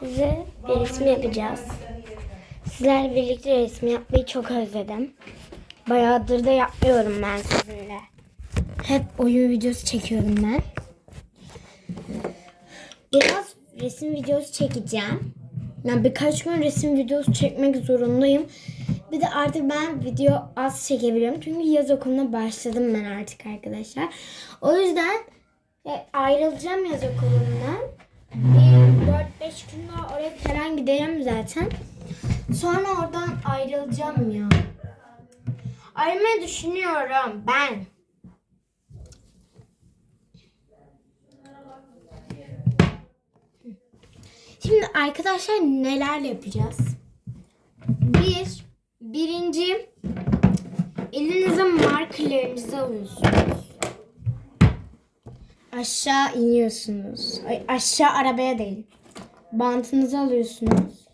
size bir resim yapacağız. Sizlerle birlikte resim yapmayı çok özledim. Bayağıdır da yapmıyorum ben sizinle. Hep oyun videosu çekiyorum ben. Biraz resim videosu çekeceğim. Yani birkaç gün resim videosu çekmek zorundayım. Bir de artık ben video az çekebiliyorum. Çünkü yaz okuluna başladım ben artık arkadaşlar. O yüzden e, ayrılacağım yaz okulundan. Bir 4-5 gün daha oraya falan gideceğim zaten. Sonra oradan ayrılacağım ya. Ayrılmayı düşünüyorum ben. Şimdi arkadaşlar neler yapacağız? Bir, birinci elinize markerlerinizi alıyorsunuz. Aşağı iniyorsunuz. Ay, aşağı arabaya değil. Bantınızı alıyorsunuz.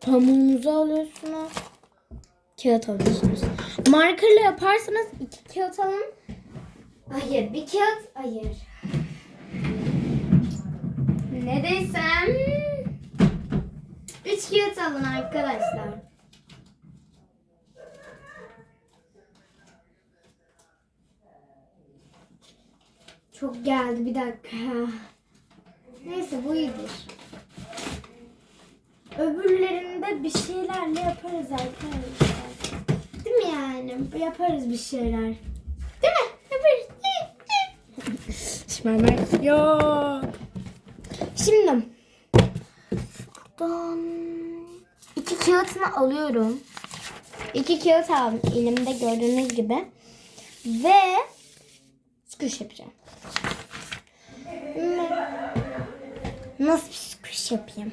Pamuğunuzu alıyorsunuz. Kağıt alıyorsunuz. Markerla yaparsanız iki kağıt alın. Hayır bir kağıt. Hayır. Ne desem? Üç kağıt alın arkadaşlar. Çok geldi bir dakika. Neyse bu iyidir. Öbürlerinde bir şeylerle yaparız arkadaşlar. Değil mi yani? Yaparız bir şeyler. Değil mi? Yaparız. Şımarmak yok. Şimdi buradan iki kağıtını alıyorum. İki kağıt aldım elimde gördüğünüz gibi. Ve squish yapacağım. Nasıl bir squish yapayım?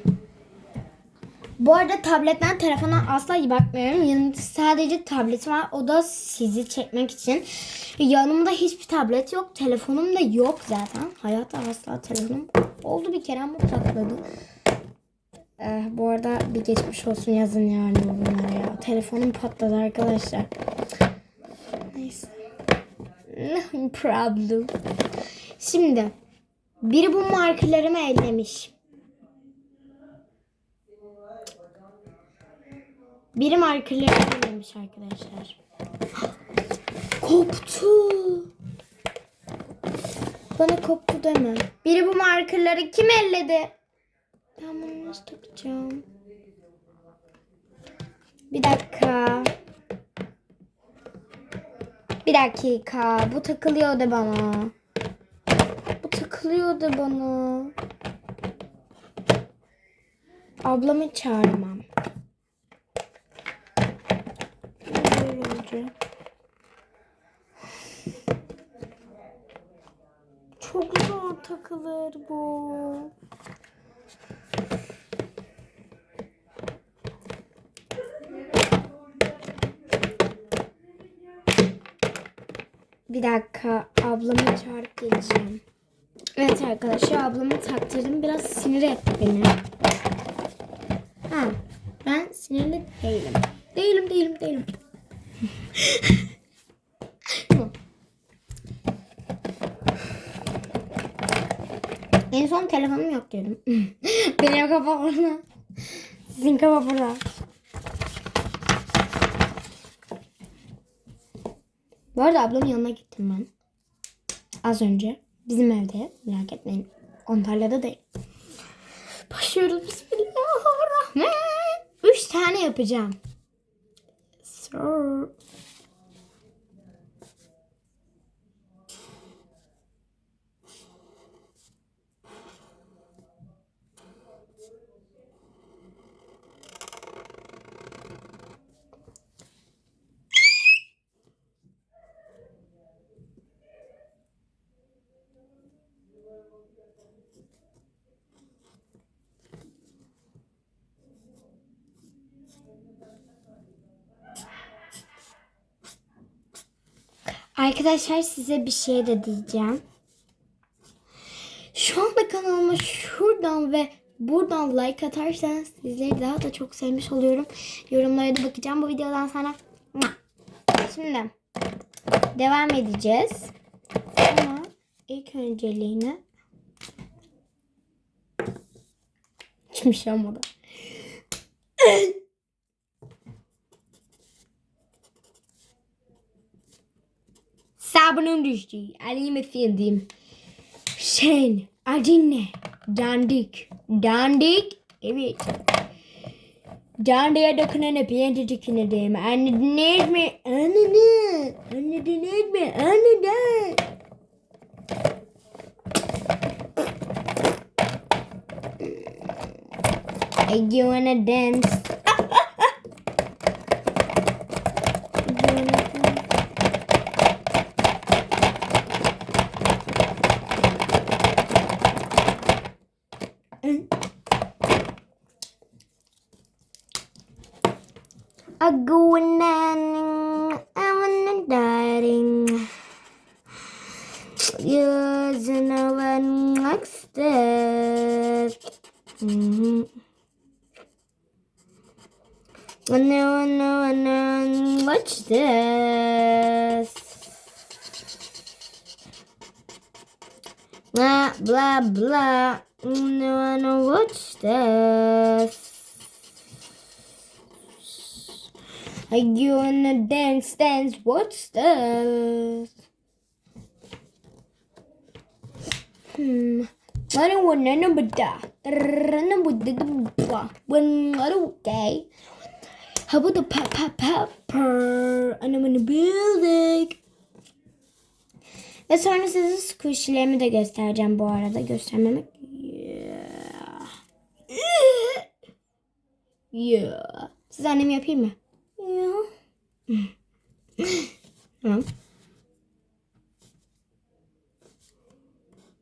Bu arada tabletten telefona asla bakmıyorum. Yanımda sadece tabletim var. O da sizi çekmek için. Yanımda hiçbir tablet yok. Telefonum da yok zaten. Hayatta asla telefonum oldu bir kere ama patladı. Eh, bu arada bir geçmiş olsun yazın yani bunlara ya. Telefonum patladı arkadaşlar. Neyse. Problem. Şimdi biri bu markerlarımı ellemiş. Biri markerlarımı ellemiş arkadaşlar. Koptu. Bana koptu deme. Biri bu markerları kim elledi? Ben bunu nasıl takacağım? Bir dakika. Bir dakika. Bu takılıyor da bana. Da bana. Ablamı çağırmam. Çok zor takılır bu. Bir dakika ablamı çağırıp geleceğim. Evet arkadaşlar ablamı taktırdım. Biraz sinir etti beni. Ha, ben sinirli değilim. Değilim değilim değilim. en son telefonum yok diyordum. Benim kafa burada. Sizin kafa burada. Bu arada ablamın yanına gittim ben. Az önce. Bizim evde. Merak etmeyin. Antalya'da değil. Başlıyoruz. Bismillahirrahmanirrahim. Üç tane yapacağım. So. Arkadaşlar size bir şey de diyeceğim. Şu anda kanalıma şuradan ve buradan like atarsanız sizleri daha da çok sevmiş oluyorum. Yorumlara da bakacağım bu videodan sonra. Şimdi devam edeceğiz. Ama ilk önceliğine bir şey olmadı. Sabunum düştü. Elime sildim. Sen adın ne? Dandik. Dandik? Evet. Dandiye dokunan öpeyim dokunadım. Anladınız mı? Anladın. Anladınız mı? Anladın. You wanna dance? And no one likes. Mm-hmm. No, no, no, watch this. Blah, blah, blah. No, no, watch this. Are you wanna dance, dance? What's this? Want none of that. When I don't okay. How about the pop, pop, pepper? And I'm in the building. Ve sonra size squishy'lerimi de göstereceğim bu arada. Göstermemek. Yeah. Yeah. Siz annem yapayım mı? Yeah. tamam.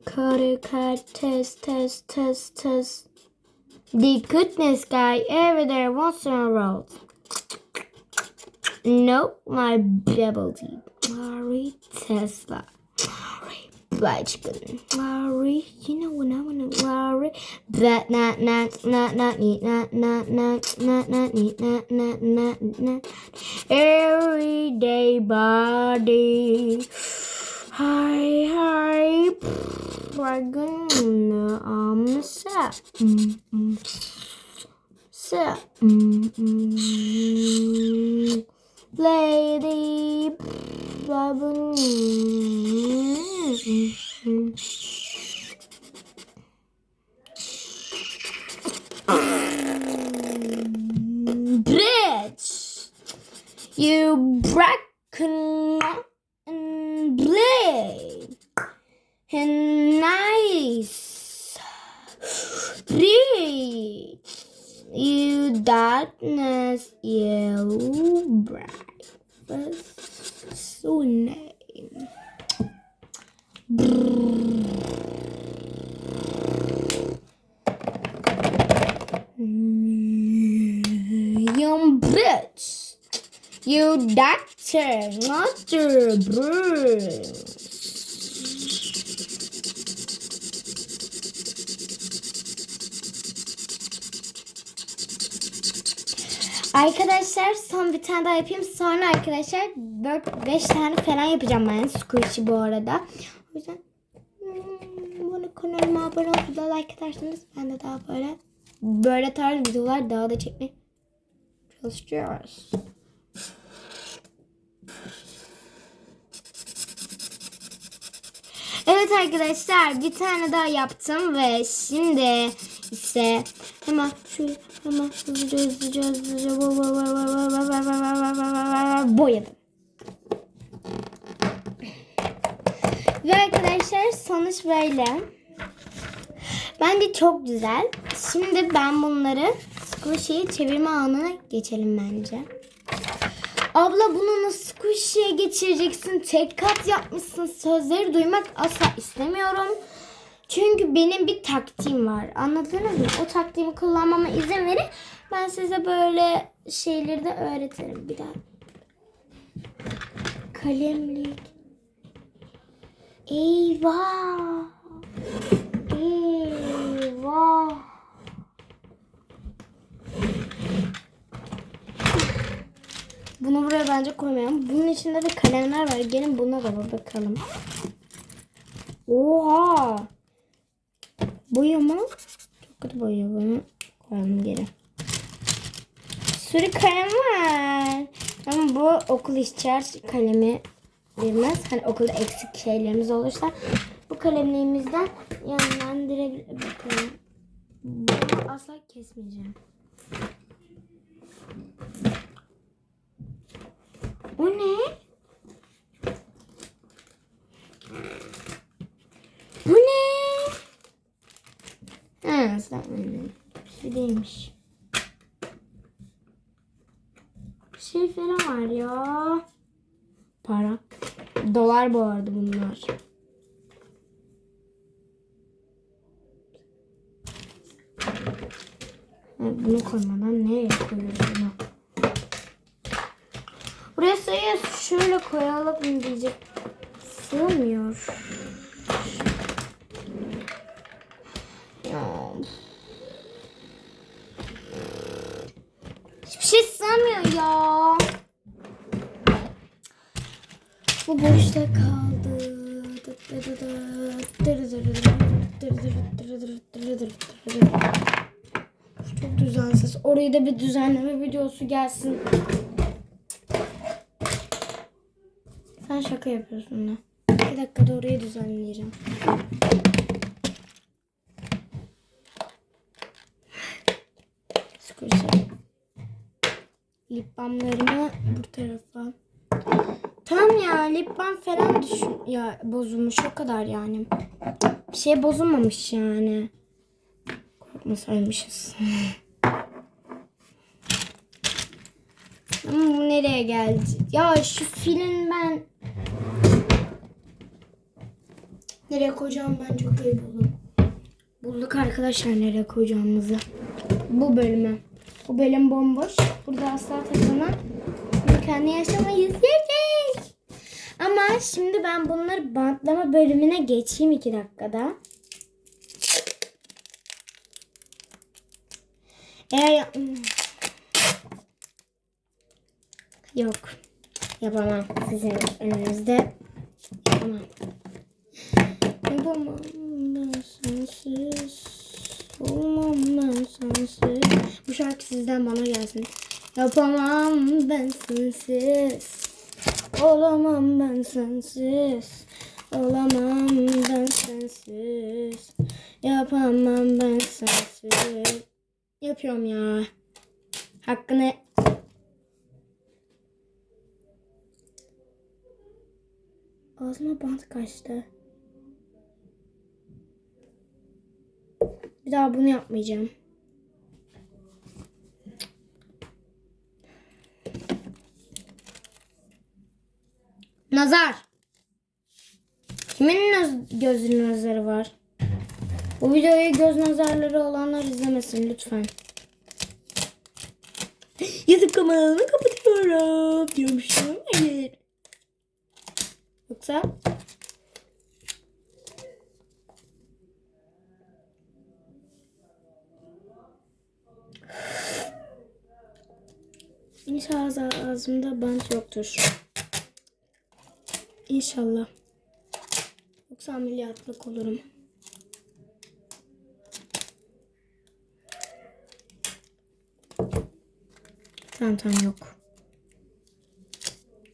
Cut, cut, test, test, test, test. The goodness guy over there wants on a. Nope, my bubble tea. Larry Tesla. Larry Bajkin. Larry, you know when I wanna Larry. That not not not not neat not not not not not neat not not not not everyday body. Hi hi. Dragon um set. Set. Lady Baboon. Bitch! You bracken Darkness, you breakfast, so name. Young bitch, you doctor, not your. Arkadaşlar son bir tane daha yapayım. Sonra arkadaşlar 4-5 tane falan yapacağım ben squishy bu arada. O yüzden hmm, bunu kanalıma abone olup da like ederseniz ben de daha böyle böyle tarz videolar daha da çekmeye çalışıyoruz. Evet arkadaşlar bir tane daha yaptım ve şimdi ise hemen şu hemen hızlıca hızlıca hızlıca boyadım. Ve arkadaşlar sonuç böyle. Bence çok güzel. Şimdi ben bunları squishy'ye çevirme anına geçelim bence. Abla bunu nasıl squishy'ye geçireceksin? Tek kat yapmışsın. Sözleri duymak asla istemiyorum. Çünkü benim bir taktiğim var. Anladınız mı? O taktiğimi kullanmama izin verin. Ben size böyle şeyleri de öğretirim bir daha. Kalemlik. Eyvah. Eyvah. Bunu buraya bence koymayalım. Bunun içinde de kalemler var. Gelin buna da bakalım. Oha. Boya mı? Çok kötü boya bunu. Koyalım geri. Sürü kalem var. Ama bu okul işçiler kalemi bilmez. Hani okulda eksik şeylerimiz olursa bu kalemliğimizden yönlendirebilirim. Bunu asla kesmeyeceğim. Bu ne? Bu ne? Ha, ıslatmayın. Bir şey falan var ya. Para. Dolar bu arada bunlar. Bunu koymadan nereye koyuyoruz bunu? Buraya sayı şöyle koyalım diyecek. Sığmıyor. Hiçbir şey sığmıyor ya. Bu boşta kaldı. Çok düzensiz. Oraya da bir düzenleme videosu gelsin. Sen şaka yapıyorsun da. Bir dakikada orayı düzenleyeceğim. Squishy. Lip balmlarımı bu tarafa. Tamam ya lip balm falan düşün ya bozulmuş o kadar yani. Bir şey bozulmamış yani. Korkmasaymışız. Ama bu nereye geldi? Ya şu filin ben nereye koyacağım ben çok iyi buldum. Bulduk arkadaşlar nereye koyacağımızı. Bu bölüme. Bu bölüm bomboş. Burada asla takılan kendi yaşamayız. Yay! Ama şimdi ben bunları bantlama bölümüne geçeyim iki dakikada. Eğer Yok. Yapamam. Sizin önünüzde yapamam. Yapamam ben sensiz. Olmam ben sensiz. Bu şarkı sizden bana gelsin. Yapamam ben sensiz. Olamam ben sensiz. Olamam ben sensiz. Yapamam ben sensiz. Yapıyorum ya. Hakkını Ağzıma bant kaçtı. Bir daha bunu yapmayacağım. Nazar. Kimin naz- gözünün nazarı var? Bu videoyu göz nazarları olanlar izlemesin lütfen. YouTube kanalını kapatıyorum diyormuşum. Hayır. Yoksa İnşallah ağzımda bant yoktur. İnşallah. Yoksa ameliyatlık olurum. Tamam tamam yok.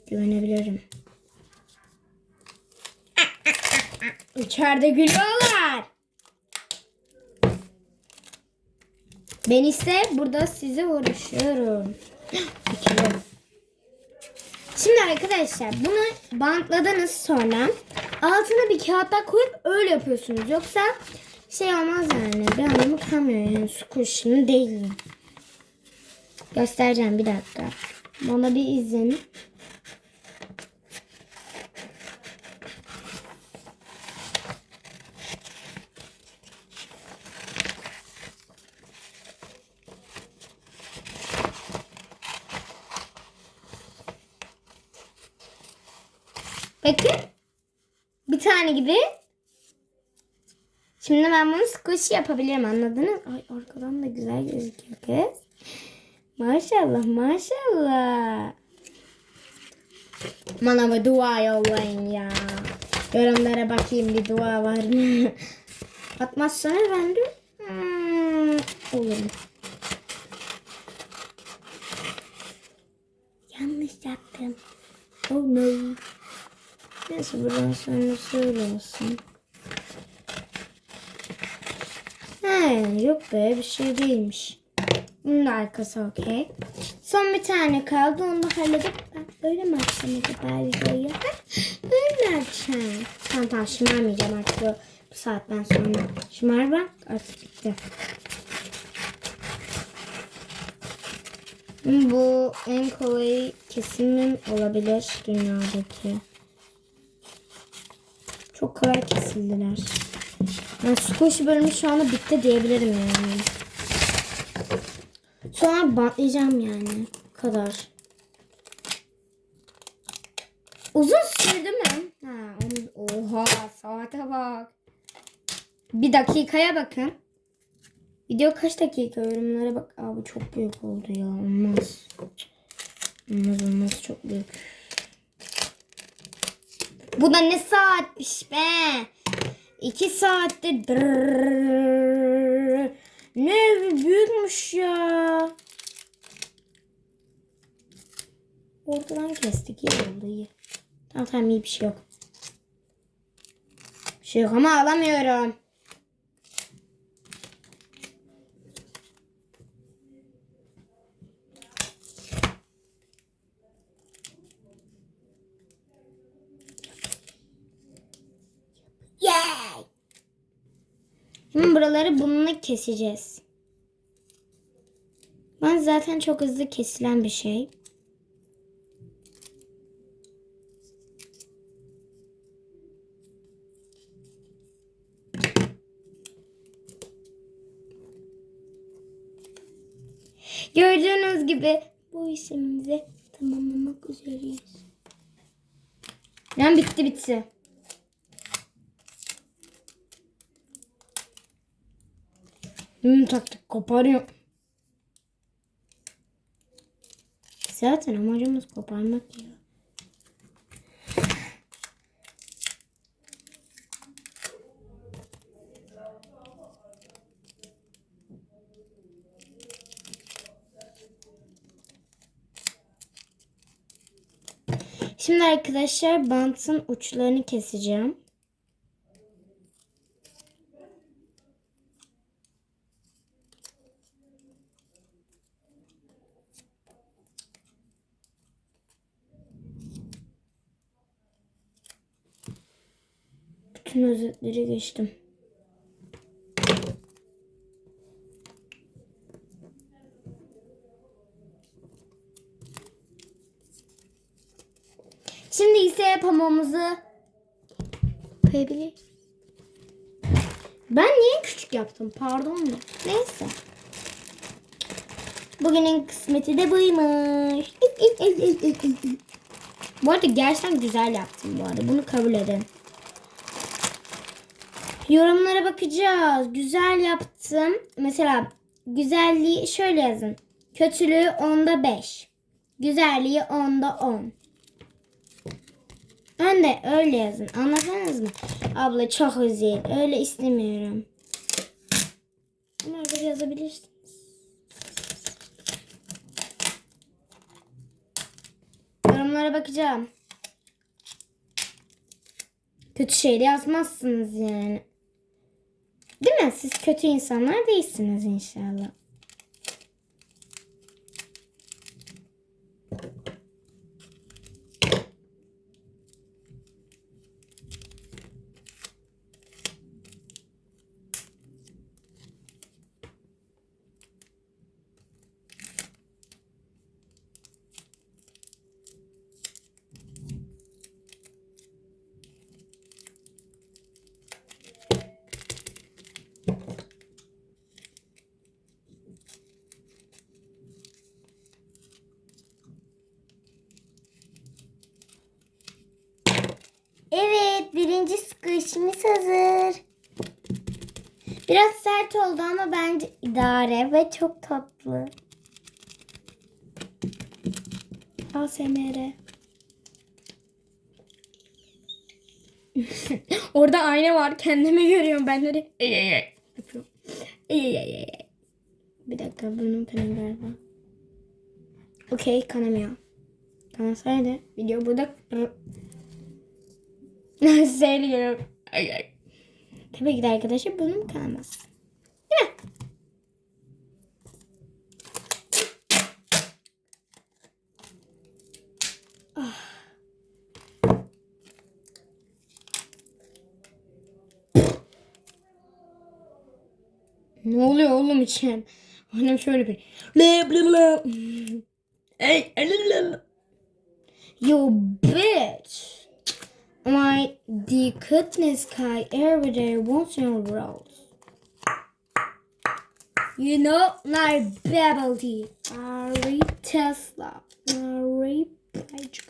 Güvenebilirim. İçeride gülüyorlar. Ben ise burada size uğraşıyorum. Şimdi arkadaşlar bunu bantladınız sonra altına bir kağıtla koyup öyle yapıyorsunuz. Yoksa şey olmaz yani. Bir anlamı kalmıyor yani. Squishy'nin değil. Göstereceğim bir dakika. Bana bir izin. Bakın. Bir tane gibi. Şimdi ben bunu squish yapabilirim anladınız? Ay arkadan da güzel gözüküyor kız. Maşallah maşallah. Bana bir dua yollayın ya. Yorumlara bakayım bir dua var mı? Atmazsanız ben de hmm, olurum. bakın. Oh no. Buradan sonra şöyle olsun. He, yok be bir şey değilmiş. Bunun da arkası okey. Son bir tane kaldı onu da halledip ben böyle mi açsam acaba videoyu? Heh, Böyle açacağım. Tamam tamam şımarmayacağım artık bu, bu saatten sonra. Şımar bak artık gitti. Bu en kolay kesimim olabilir dünyadaki. Çok kolay kesildiler. Yani squishy bölümü şu anda bitti diyebilirim yani. Sonra bantlayacağım yani. Bu kadar. Uzun sürdü mü? Ha, onu- oha saate bak. Bir dakikaya bakın. Video kaç dakika yorumlara bak. Aa bu çok büyük oldu ya. Olmaz. Olmaz olmaz çok büyük. Bu da ne saatmiş be? İki saattir dırrrr. Ne büyükmüş ya. Ortadan kestik oldu iyi. Tamam tamam iyi bir şey yok. Bir şey yok ama alamıyorum. Yay! Şimdi buraları bununla keseceğiz. Ben zaten çok hızlı kesilen bir şey. Gördüğünüz gibi bu işimizi tamamlamak üzereyiz. Yani bitti bitti. Hmm, taktık koparıyor. Zaten amacımız koparmak ya. Şimdi arkadaşlar bantın uçlarını keseceğim. Bütün özetleri geçtim. Şimdi ise pamuğumuzu koyabiliriz. Ben niye küçük yaptım? Pardon da. Neyse. Bugünün kısmeti de buymuş. bu arada gerçekten güzel yaptım bu arada. Bunu kabul edin. Yorumlara bakacağız. Güzel yaptım. Mesela güzelliği şöyle yazın. Kötülüğü onda 5. Güzelliği onda 10. Ben de öyle yazın. Anladınız mı? Abla çok özel. Öyle istemiyorum. Ama öyle yazabilirsiniz. Yorumlara bakacağım. Kötü şey yazmazsınız yani. Değil mi? Siz kötü insanlar değilsiniz inşallah. Evet, squishimiz hazır. Biraz sert oldu ama bence idare ve çok tatlı. ASMR. Orada ayna var. Kendimi görüyorum. Ben de ey ey ey yapıyorum. Ey ey ey ey. Bir dakika burnum kanıyor galiba. Okey kanamıyor. Kansaydı video burada Söylüyorum. Tabii ki de arkadaşlar bunun kalmaz. Değil. Ah. Ne oluyor oğlum içim? Annem şöyle bir. Yo bitch. My the goodness guy every day once in a while. You know, like bubble tea. Ari Tesla. Ari Page.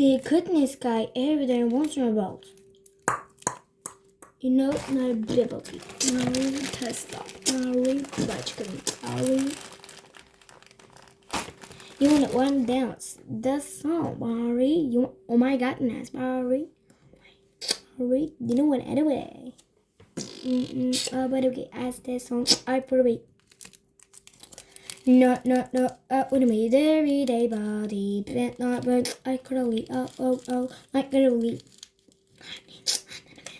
The goodness guy every day once in a. You know, not bubble tea. Ari Tesla. Page. Ari. You want one dance? The song, Ari. You oh my goodness, Ari. Ari, you know what anyway. Mm-mm. Oh, but okay, as the song, I probably. No, no, no, uh, with me, everyday body, but not, but I could only, oh, oh, oh, I could only.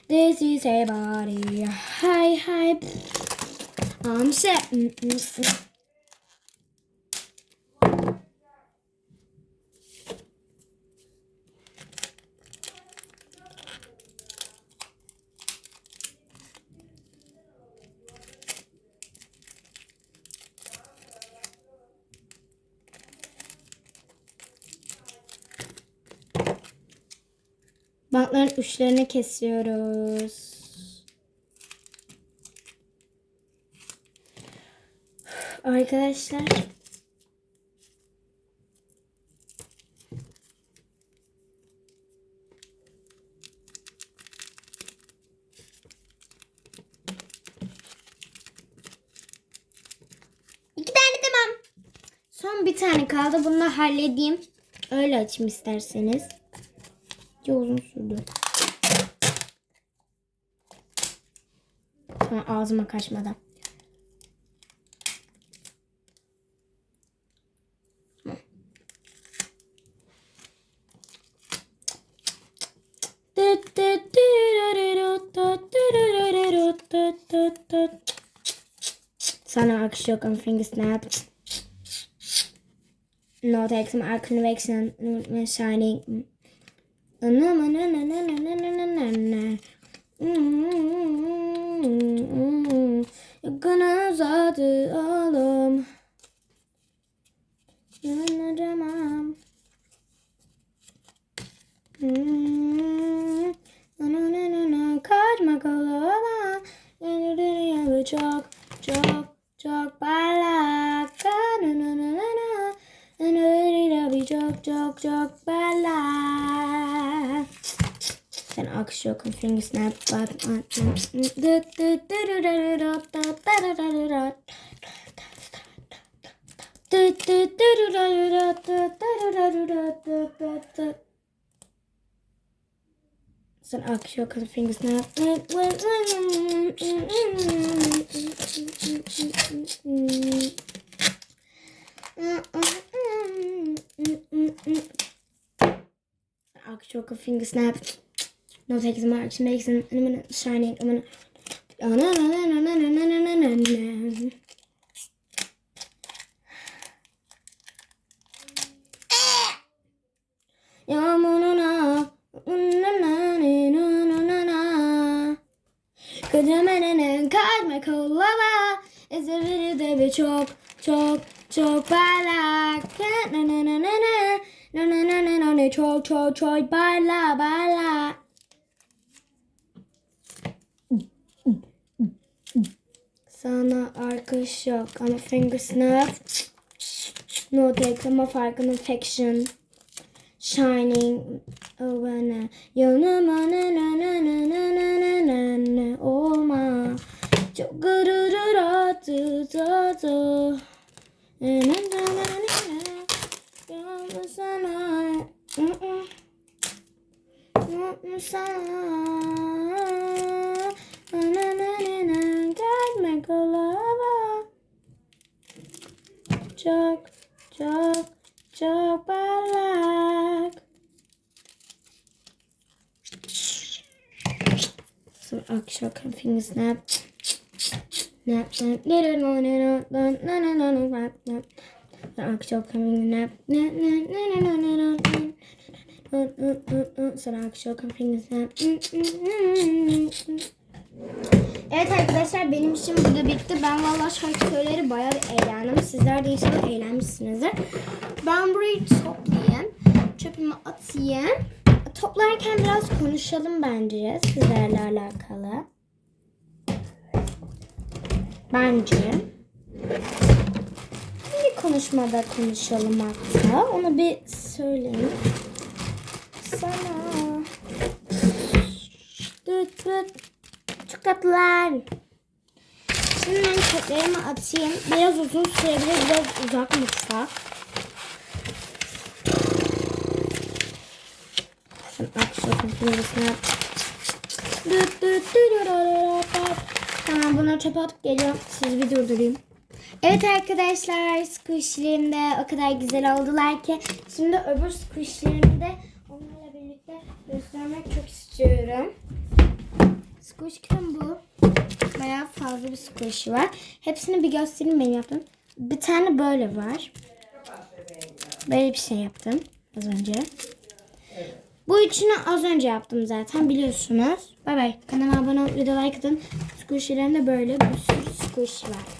This is a body, hi, hi, I'm set. Mm, mm, mm. Bantların uçlarını kesiyoruz. Arkadaşlar. Son bir tane kaldı. Bunu halledeyim. Öyle açayım isterseniz. Çok uzun oldu. Sonra ağzıma kaçmadan. Sana akışıyor am Finger Snap. Not Action, Action Wechseln und mir Shining. Gana uzadı oğlum. Yanacağım. Kaçmak olur ama dünya çok çok çok parlak. Kanununununu çok çok çok parlak. an actual finger snap It's an actual configuring snap. Actual configuring snap. No takes marks, makes an imminent shining. I'm gonna. Oh, na, na, na, na, na, na, na, na, na, na. Yağmuruna, na, na, ni, na, na, na, na. Kocamanının kalbe kollama. Ezeri de bir çok, çok, çok parlak. Na, na, na, na, na. Na, na, na, na, na, na, çok, çok, çok parla, parla. Sana arkadaş yok ama finger snap. No take ama farkın affection. Shining over yanıma na na na na na na na na na olma. Çok gırırır atı Yalnız sana. Mutlu sana. Gelme Baklava. Chuck, chuck, çok parlak. So akşam camping snap. Nap snap, little no no no no no no no no no no no. Uh, uh, uh, so the actual Evet arkadaşlar benim işim burada bitti. Ben vallahi şarkı söyleri bayağı eğlendim. Sizler de inşallah eğlenmişsinizdir. Ben burayı toplayayım. Çöpümü atayım. Toplarken biraz konuşalım bence sizlerle alakalı. Bence. Bir konuşmada konuşalım hatta. Onu bir söyleyeyim. Sana. Düt düt. Çok tatlılar. Şimdi ben çöplerimi atayım. Biraz uzun sürebilir. Biraz uzak mutfak. Tamam bunları çöpe atıp geliyorum. Sizi bir durdurayım. Evet arkadaşlar squishlerim de o kadar güzel oldular ki şimdi öbür squishlerimi de onlarla birlikte göstermek çok istiyorum. Squish bu. Bayağı fazla bir squish var. Hepsini bir göstereyim benim yaptım. Bir tane böyle var. Böyle bir şey yaptım az önce. Bu üçünü az önce yaptım zaten biliyorsunuz. Bay bay. Kanalıma abone olup video like atın. Squishlerimde böyle bir sürü squish var.